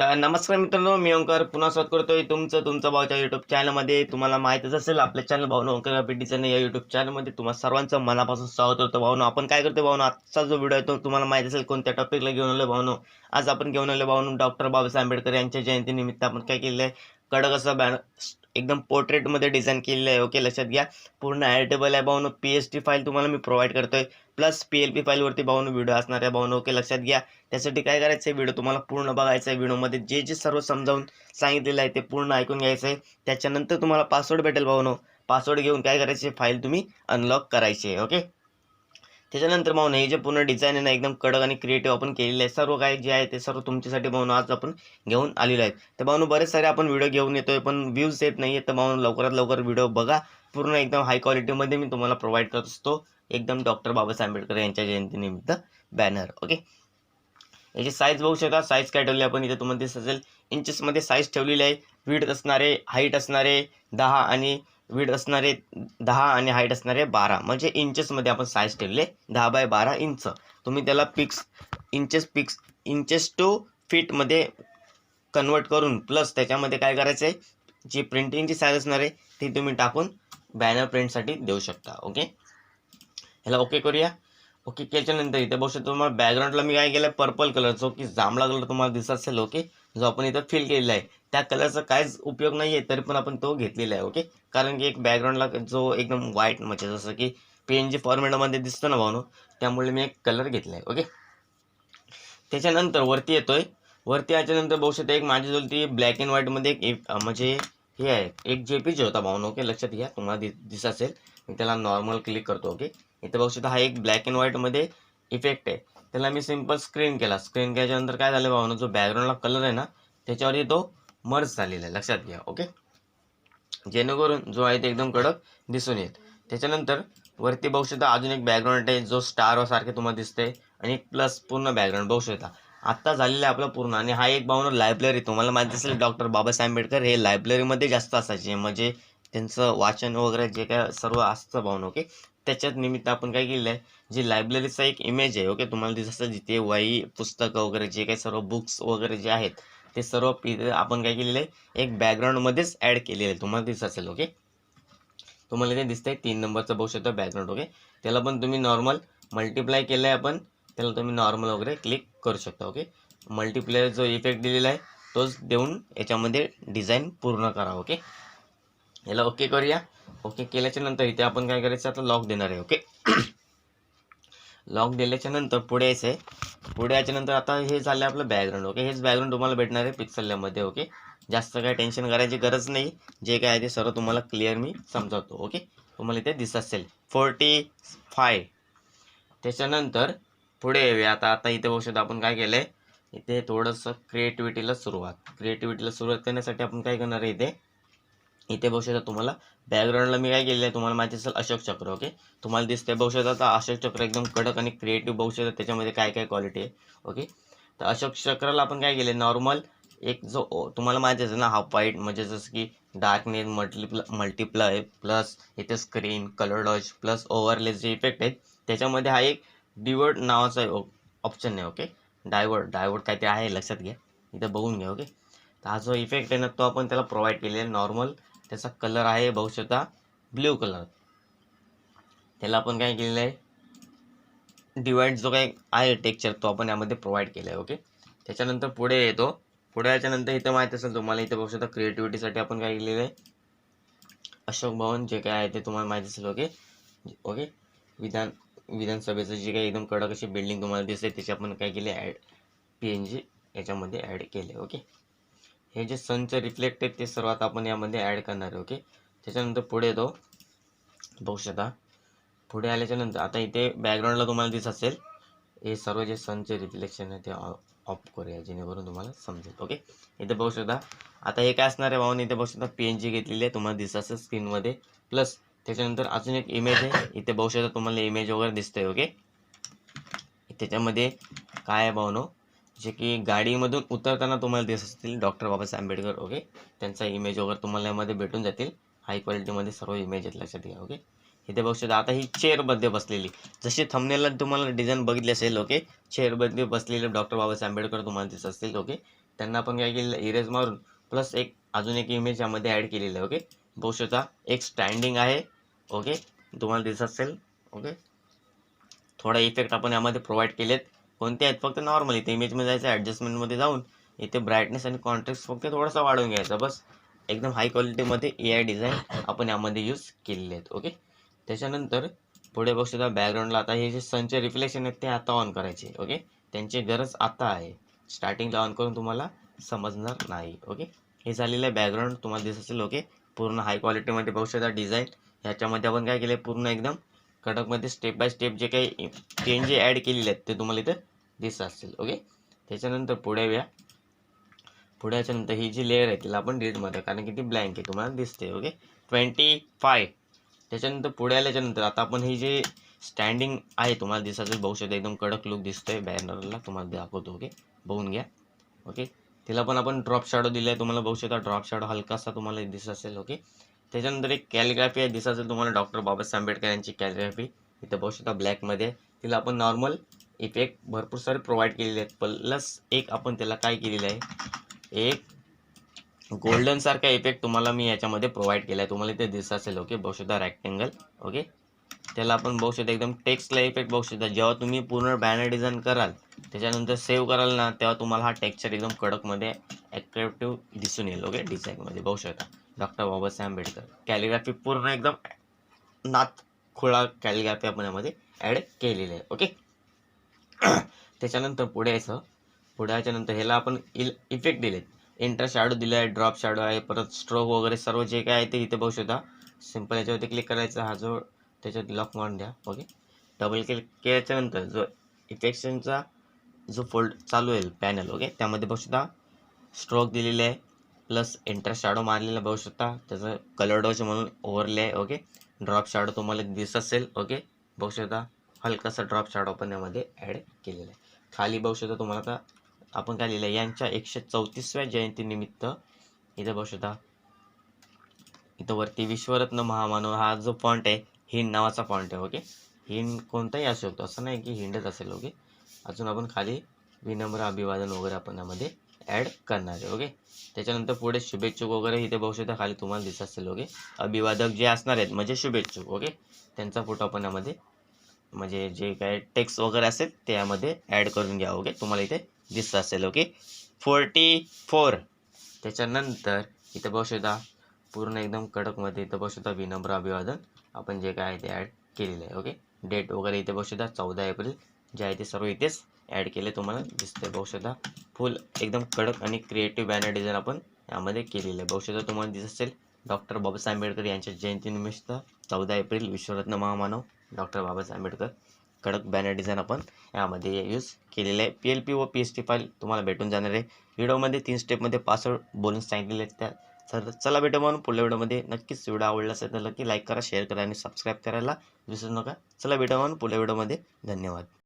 तर नमस्कार मित्रांनो मी ओंकार पुन्हा स्वागत करतोय तुमचं तुमचं भाऊच्या युट्यूब चॅनलमध्ये तुम्हाला माहीतच असेल आपल्या चॅनल भावनं ओंकार पेटीचं या युट्यूब चॅनलमध्ये तुम्हाला सर्वांचं मनापासून स्वागत होतं. भावनो आपण काय करतो भावनो आजचा जो व्हिडिओ आहे तो तुम्हाला माहीत असेल कोणत्या टॉपिकला घेऊन आलो भावनो आज आपण घेऊन आलो भावनो डॉक्टर बाबासाहेब आंबेडकर यांच्या जयंतीनिमित्त आपण काय केलं आहे? कडक असं बॅन एकदम पोर्ट्रेटमध्ये डिझाईन केलेलं आहे. ओके लक्षात घ्या. पूर्ण ॲडिटेबल आहे भावनो. पी एच टी फाईल तुम्हाला मी प्रोव्हाइड करतो आहे प्लस पी एल पी फाईलवरती भावनो व्हिडिओ असणार आहे भावनो. ओके लक्षात घ्या. त्यासाठी काय करायचं आहे? व्हिडिओ तुम्हाला पूर्ण बघायचं आहे. व्हिडिओमध्ये जे जे सर्व समजावून सांगितलेलं आहे ते पूर्ण ऐकून घ्यायचं आहे. त्याच्यानंतर तुम्हाला पासवर्ड भेटेल भाऊनो पासवर्ड घेऊन काय करायचे फाईल तुम्ही अनलॉक करायची आहे. ओके त्याच्यानंतर भाऊ हे जे पूर्ण डिझाईन आहे ना एकदम कडक आणि क्रिएटिव्ह आपण केलेलं आहे सर्व काय जे आहे ते सर्व तुमच्यासाठी भाऊ आज आपण घेऊन आलेलो आहे तर भाऊ बरेच सारे आपण व्हिडिओ घेऊन येतोय पण व्ह्यूज येत नाही तर भाऊ लवकरात लवकर व्हिडिओ बघा. पूर्ण एकदम हाय क्वालिटीमध्ये मी तुम्हाला प्रोव्हाइड करत असतो. एकदम डॉक्टर बाबासाहेब आंबेडकर यांच्या जयंतीनिमित्त बॅनर ओके याची साईज बघू शकता. साईज काय ठेवली आपण? इथे तुम्हाला दिसत असेल. इंचेसमध्ये साईज ठेवलेली आहे. विड असणारे हाईट असणारे दहा आणि विड असणारे दहा आणि हाईट असणारे बारा. म्हणजे इंचेसमध्ये आपण साईज ठेवले. दहा बाय बारा इंच. तुम्ही त्याला pix inches pix inches to फीटमध्ये convert करून प्लस त्याच्यामध्ये काय करायचं आहे जी प्रिंटिंगची साईज असणार आहे ती तुम्ही टाकून बॅनर प्रिंटसाठी देऊ शकता. ओके ह्याला ओके करूया. ओके केल्याच्यानंतर इथे बघू शकतो तुम्हाला बॅकग्राऊंडला मी काय केलं आहे पर्पल कलर जो की जांभळा कलर तुम्हाला दिसत असेल. ओके जो आपण इथं फिल केलेला आहे. त्या कलरचा काहीच उपयोग नाही आहे तरी पण आपण तो घेतलेला आहे ओके कारण की एक बॅकग्राऊंडला जो एकदम व्हाईट म्हणजे जसं की पेन जे फॉर्मॅटमध्ये दिसतो ना भावनो त्यामुळे मी एक कलर घेतला आहे ओके त्याच्यानंतर वरती येतोय. वरती याच्यानंतर बघू शकता एक माझी जवळ ती ब्लॅक अँड व्हाईटमध्ये एक म्हणजे हे आहे एक जे पी जे होता भावनो ओके लक्षात घ्या तुम्हाला दि दिसत असेल मी त्याला नॉर्मल क्लिक करतो ओके इथे बघू शकता हा एक ब्लॅक अँड व्हाईटमध्ये इफेक्ट आहे. त्याला मी सिंपल स्क्रीन केला. स्क्रीन केल्याच्यानंतर काय झालं भावनो जो बॅकग्राऊंडला कलर आहे ना त्याच्यावरती तो मर्ज झालेलं आहे. लक्षात घ्या ओके? जेणेकरून जो आहे ते एकदम कडक दिसून येत त्याच्यानंतर वरती बघू शकता अजून एक बॅकग्राऊंड आहे जो स्टार सारखे तुम्हाला दिसते आणि एक प्लस पूर्ण बॅकग्राऊंड बघू शकता. आत्ता झालेलं आहे आपलं पूर्ण आणि हा एक भावना लायब्ररी तुम्हाला माहिती असेल डॉक्टर बाबासाहेब आंबेडकर हे लायब्ररीमध्ये जास्त असायचे. म्हणजे त्यांचं वाचन वगैरे जे काय सर्व असतं भावना ओके? त्याच्यात निमित्त आपण काय केलं आहे जी लायब्ररीचा एक इमेज आहे ओके? तुम्हाला दिसत जिथे वही पुस्तकं वगैरे जे काही सर्व बुक्स वगैरे जे आहेत ते सर्व पि- आपण काय केलेलं आहे? एक बॅकग्राऊंडमध्येच ॲड केलेलं आहे. तुम्हाला दिसत असेल ओके तुम्हाला ते दिसतंय तीन नंबरचं बघू शकता बॅकग्राऊंड ओके त्याला पण तुम्ही नॉर्मल मल्टिप्लाय केलं आहे आपण त्याला तुम्ही नॉर्मल वगैरे क्लिक करू शकता ओके मल्टिप्लायर जो इफेक्ट दिलेला आहे तोच देऊन याच्यामध्ये डिझाईन पूर्ण करा ओके याला ओके करूया. ओके केल्याच्यानंतर इथे आपण काय करायचं? आता लॉक देणार आहे ओके लॉक दिल्याच्या नंतर पुढे यायचं आहे. पुढे याच्यानंतर आता हे झालं आपलं बॅकग्राऊंड ओके हेच बॅकग्राऊंड तुम्हाला भेटणार आहे पिक्सलमध्ये ओके जास्त काय टेन्शन करायची गरज नाही. जे काय आहे ते सर्व तुम्हाला क्लिअर मी समजावतो ओके तुम्हाला इथे दिसत असेल. फोर्टी फाय त्याच्यानंतर पुढे येऊया. आता आता इथे औषध आपण काय केलं आहे इथे थोडंसं क्रिएटिव्हिटीला सुरुवात. क्रिएटिव्हिटीला सुरुवात करण्यासाठी आपण काय करणार आहे इथे? इथे बघू शकता तुम्हाला. बॅकग्राऊंडला मी काय केलेलं आहे तुम्हाला माहिती असेल अशोक चक्र ओके तुम्हाला दिसते बघू शकता तर अशोक चक्र एकदम कडक आणि क्रिएटिव्ह बघू शकता त्याच्यामध्ये काय काय क्वालिटी आहे ओके तर अशोक चक्राला आपण काय केलं नॉर्मल एक जो ओ- तुम्हाला माहिती असेल ना हाफ व्हाईट म्हणजे जसं की डार्कनेस मल्टिप्ल मल्टिप्लाय प्लस इथे screen colour dodge plus overlay जे इफेक्ट आहेत त्याच्यामध्ये हा एक डिवर्ट नावाचा ऑप्शन आहे ओके डायवर्ट डायवर्ट काय ते आहे लक्षात घ्या. इथं बघून घ्या ओके तर हा जो इफेक्ट आहे ना तो आपण त्याला प्रोव्हाइड केलेला आहे नॉर्मल त्याचा कलर आहे बघू शकता ब्ल्यू कलर. त्याला आपण काय केलेलं आहे? डिवाइड जो काही आहे टेक्चर तो आपण यामध्ये प्रोव्हाइड केला आहे ओके त्याच्यानंतर पुढे येतो. पुढे याच्यानंतर इथं माहीत असेल तुम्हाला इथे बघू शकता क्रिएटिव्हिटीसाठी आपण काय केलेलं आहे? अशोक भवन जे काय आहे ते तुम्हाला माहीत असेल ओके ओके विधान विधानसभेचं जे काही एकदम कडक अशी बिल्डिंग तुम्हाला दिसते त्याची आपण काय केले? ॲड पी एन जी याच्यामध्ये ॲड केले ओके हे जे सनचे रिफ्लेक्ट आहेत ते सर्वात आपण यामध्ये ॲड करणार आहे ओके त्याच्यानंतर पुढे येतो. बघू शकता. पुढे आल्याच्यानंतर आता इथे बॅकग्राऊंडला तुम्हाला दिसत असेल हे सर्व जे सनचे रिफ्लेक्शन आहे ते ऑफ करूया जेणेकरून तुम्हाला समजेल ओके इथे बघू शकता. आता हे काय असणार आहे भाऊन इथे बघू शकता पी एन जी घेतलेली आहे तुम्हाला दिसत असेल स्क्रीनमध्ये प्लस त्याच्यानंतर अजून एक इमेज आहे. इथे बघू शकता तुम्हाला इमेज वगैरे दिसतंय ओके त्याच्यामध्ये काय आहे भाऊनो जे की गाडीमधून उतरताना तुम्हाला दिसत असतील डॉक्टर बाबासाहेब आंबेडकर ओके? त्यांचा इमेज वगैरे तुम्हाला यामध्ये भेटून जातील. हाय क्वालिटीमध्ये सर्व इमेज आहेत लक्षात घ्या ओके? इथे बघू शकता आता ही चेअरमध्ये बसलेली. जशी थमनेला तुम्हाला डिझाईन बघितली असेल ओके? चेअरमध्ये बसलेले डॉक्टर बाबासाहेब आंबेडकर तुम्हाला दिसत असतील ओके? त्यांना आपण काय केलेलं इरेज मारून प्लस एक अजून एक इमेज यामध्ये ॲड केलेलं आहे ओके? बघू शकता एक स्टँडिंग आहे ओके? तुम्हाला दिसत असेल ओके? थोडा इफेक्ट आपण यामध्ये प्रोव्हाइड केलेत. कोणते आहेत? फक्त नॉर्मल इथे इमेजमध्ये जायचं ॲडजस्टमेंटमध्ये जाऊन इथे ब्राईटनेस आणि कॉन्ट्रास्ट फक्त थोडासा वाढवून घ्यायचा. बस एकदम हाय क्वालिटीमध्ये ए आय डिझाईन आपण यामध्ये यूज केलेले आहेत ओके त्याच्यानंतर पुढे बघू शकता बॅकग्राऊंडला आता हे जे सनचे रिफ्लेक्शन आहेत ते आता ऑन करायचे ओके त्यांची गरज आता आहे. स्टार्टिंगला ऑन करून तुम्हाला समजणार नाही ओके हे झालेलं आहे बॅकग्राऊंड तुम्हाला दिसत असेल ओके पूर्ण हाय क्वालिटीमध्ये बघू शकता डिझाईन ह्याच्यामध्ये आपण काय केलं पूर्ण एकदम कडकमध्ये स्टेप बाय स्टेप जे काही चेंज जे ॲड केलेले आहेत ते तुम्हाला इथं दिसत असतील ओके त्याच्यानंतर पुढे या पुढ्याच्यानंतर ही जी लेअर आहे तिला आपण डीडमध्ये कारण की ती ब्लँक आहे तुम्हाला दिसते ओके ट्वेंटी फाय त्याच्यानंतर पुढे आल्याच्यानंतर आता आपण ही जी स्टँडिंग आहे तुम्हाला दिसायचं बघू शकता एकदम कडक लुक दिसतोय बॅनरला तुम्हाला दाखवतो ओके बघून घ्या ओके तिला पण आपण ड्रॉप शॅडो दिला आहे तुम्हाला बघू शकता ड्रॉप शॅडो हलकासा तुम्हाला दिसत असेल ओके त्याच्यानंतर एक कॅलिग्राफी आहे दिसत असेल तुम्हाला डॉक्टर बाबासाहेब आंबेडकर यांची कॅलिग्राफी इथं बघू शकता ब्लॅकमध्ये तिला आपण नॉर्मल इफेक्ट भरपूर सारे प्रोव्हाइड केलेले आहेत. प्लस एक आपण त्याला काय केलेलं आहे? एक गोल्डनसारखा इफेक्ट तुम्हाला मी याच्यामध्ये प्रोव्हाइड केला आहे तुम्हाला इथे दिसत असेल ओके बघू शकता रॅक्टेंगल ओके त्याला आपण बघू शकता एकदम टेक्स्टला इफेक्ट बघू शकता जेव्हा तुम्ही पूर्ण बॅनर डिझाईन कराल त्याच्यानंतर सेव्ह कराल ना तेव्हा तुम्हाला हा टेक्स्चर एकदम कडकमध्ये ॲट्रॅक्टिव्ह दिसून येईल ओके डिझाईनमध्ये बघू शकता डॉक्टर बाबासाहेब आंबेडकर. कॅलिग्राफी पूर्ण एकदम नात खुळा कॅलिग्राफी आपण यामध्ये ॲड केलेली आहे ओके त्याच्यानंतर पुढे यायचं. पुढे याच्यानंतर ह्याला आपण इल इफेक्ट दिलेत. इंटर शॅडो दिला आहे ड्रॉप शॅडो आहे परत स्ट्रोक वगैरे सर्व जे काय आहे ते इथे बघू शकता. सिंपल याच्यावरती क्लिक करायचं हा जो त्याच्यात लॉक मारून द्या. ओके डबल क्लिक केल्याच्यानंतर जो इफेक्शनचा जो फोल्ड चालू आहे पॅनल ओके त्यामध्ये बघू शकता स्ट्रोक दिलेले आहे प्लस इंटर शॅडो मारलेला बघू शकता. त्याचं कलर डोज म्हणून ओव्हरले आहे ओके ड्रॉप शॅडो तुम्हाला दिसत असेल ओके बघू शकता. हलकासा ड्रॉप शॅडो पण यामध्ये ॲड केलेला आहे. खाली बघू शकता तुम्हाला आता आपण काय लिहिलं आहे यांच्या एकशे चौतीसव्या जयंतीनिमित्त इथं बघू शकता. इथं वरती विश्वरत्न महामानव हा जो फॉन्ट आहे हिंड नावाचा फॉन्ट आहे ओके हिंड कोणताही असू शकतो. असं नाही की हिंडच असेल ओके अजून आपण खाली विनम्र अभिवादन वगैरे आपण यामध्ये ॲड करणार आहे ओके त्याच्यानंतर पुढे शुभेच्छुक वगैरे इथे बघू शकता. खाली तुम्हाला दिसत असेल ओके अभिवादक जे असणार आहेत म्हणजे शुभेच्छुक ओके त्यांचा फोटो आपण यामध्ये म्हणजे जे काय टेक्स्ट वगैरे असेल त्यामध्ये ॲड करून घ्या ओके तुम्हाला इथे दिसत असेल ओके फोर्टी फोर त्याच्यानंतर इथं बघू शकता पूर्ण एकदम कडकमध्ये इथं बघू शकता विनम्र अभिवादन आपण जे काय आहे ते ॲड केलेलं आहे ओके डेट वगैरे इथे बघू शकता चौदा एप्रिल जे आहे ते सर्व इथेच ॲड केले तुम्हाला दिसते बघू शकता फुल एकदम कडक आणि क्रिएटिव्ह बॅनर डिझाईन आपण यामध्ये केलेलं आहे. बघू शकता तुम्हाला दिसत असेल डॉक्टर बाबासाहेब आंबेडकर यांच्या जयंतीनिमित्त चौदा एप्रिल विश्वरत्न महामानव डॉक्टर बाबासाहेब आंबेडकर. कडक बॅनर डिझाईन आपण यामध्ये यूज केलेलं आहे. पी एल पी व पी एच टी फाईल तुम्हाला भेटून जाणार आहे. व्हिडिओमध्ये तीन स्टेपमध्ये पासवर्ड बोलून सांगितलेले आहेत त्या. तर चला भेटू म्हणून पुढल्या व्हिडिओमध्ये नक्कीच व्हिडिओ आवडला असेल तर नक्की लाईक करा शेअर करा आणि सबस्क्राईब करायला विसरू नका. चला भेटू म्हणून पुढल्या व्हिडिओमध्ये धन्यवाद.